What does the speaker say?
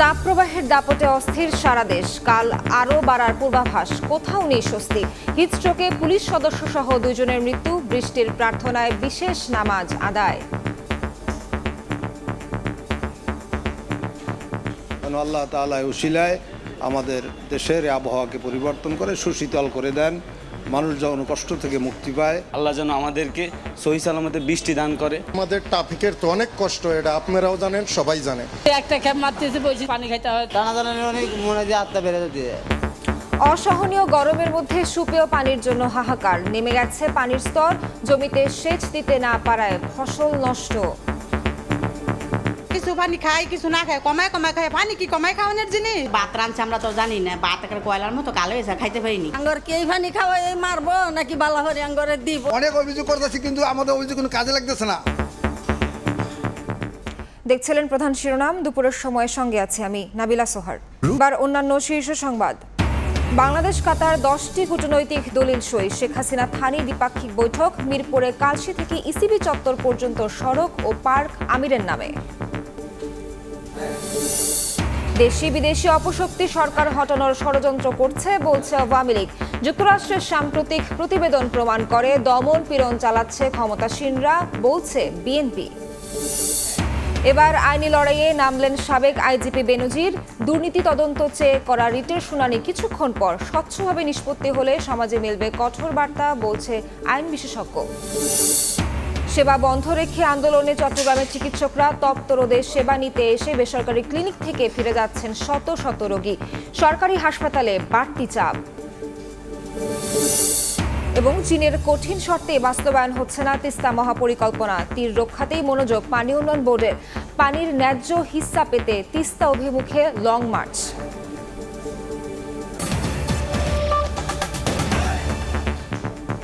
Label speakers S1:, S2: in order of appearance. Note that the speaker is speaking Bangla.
S1: তাপপ্রবাহের দাপটে অস্থির সারা দেশ। কাল আরও বাড়ার পূর্বাভাস। কোথাও নেই স্বস্তি। হিটস্ট্রোকে পুলিশ সদস্য সহ দুজনের মৃত্যু, বৃষ্টির প্রার্থনায় বিশেষ নামাজ আদায়।
S2: আল্লাহ তালায় উশিলায় আমাদের দেশের আবহাওয়াকে পরিবর্তন করে সুশীতল করে দেন। মানুষ যখন কষ্ট থেকে মুক্তি পায়।
S3: আল্লাহ যেন আমাদেরকে সহি সালামতে বৃষ্টি দান করে।
S4: আমাদের ট্রাফিকের তো অনেক কষ্ট এটা আপনারাও জানেন সবাই জানে।
S5: একটা ক্যাব মারতেছে বলছি পানি খাইতে হয়।
S6: টানা টানা অনেক মনে হয় যে আত্মা বেড়ে যেতে।
S1: অসহনীয় গরমের মধ্যে সুপেয় পানির জন্য হাহাকার। নেমে গেছে পানির স্তর জমিতে সেচ দিতে না পারায় ফসল নষ্ট।
S7: কিছু পানি খাই কিছু না খাই কমায় কমায় খাই। পানি কি কমায় খাওয়ানোর জিনিস?
S8: ভাত রাঁধছে আমরা তো জানি না ভাত একটা কয়লার মতো কালো হয়েছে খাইতে পারিনি।
S5: আঙ্গর কে পানি খাওয়া এই মারবো নাকি বালা হরি আঙ্গরে দিব?
S2: অনেক অভিযোগ করতেছি কিন্তু আমাদের অভিযোগ কোনো কাজে লাগতেছে না।
S1: দেখছিলেন প্রধান শিরোনাম দুপুরের সময়ের সঙ্গে আছি আমি নাবিলা সোহার। এবার অন্যান্য শীর্ষ সংবাদ। বাংলাদেশ কাতার দশটি কূটনৈতিক দলিল সই। শেখ হাসিনা থানি দ্বিপাক্ষিক বৈঠক মিরপুরে কালশি থেকে ইসিবি চত্বর পর্যন্ত সড়ক ও পার্ক আমিরের নামে। দেশি বিদেশি অপশক্তি সরকার হটানোর ষড়যন্ত্র করছে, বলছে আওয়ামী লীগ। যুক্তরাষ্ট্রের সাম্প্রতিক প্রতিবেদন প্রমাণ করে দমন পীড়ন চালাচ্ছে ক্ষমতাসীনরা, বলছে বিএনপি। এবার আইনি লড়াইয়ে নামলেন সাবেক আইজিপি বেনজির। দুর্নীতি তদন্ত চেয়ে করা রিটের শুনানি কিছুক্ষণ পর স্বচ্ছভাবে নিষ্পত্তি হলে সমাজে মিলবে কঠোর বার্তা, বলছে আইন বিশেষজ্ঞ। সেবা বন্ধ রেখে আন্দোলনে চট্টগ্রামের চিকিৎসকরা তপ্ত সেবা নিতে এসে বেসরকারি ক্লিনিক থেকে ফিরে যাচ্ছেন শত শত রোগী। সরকারি হাসপাতালে বাড়তি চাপ। এবং চীনের কঠিন শর্তে বাস্তবায়ন হচ্ছে না তিস্তা মহাপরিকল্পনা। তীর রক্ষাতেই মনোযোগ পানি উন্নয়ন বোর্ডের। পানির ন্যায্য হিস্সা পেতে তিস্তা অভিমুখে লং মার্চ।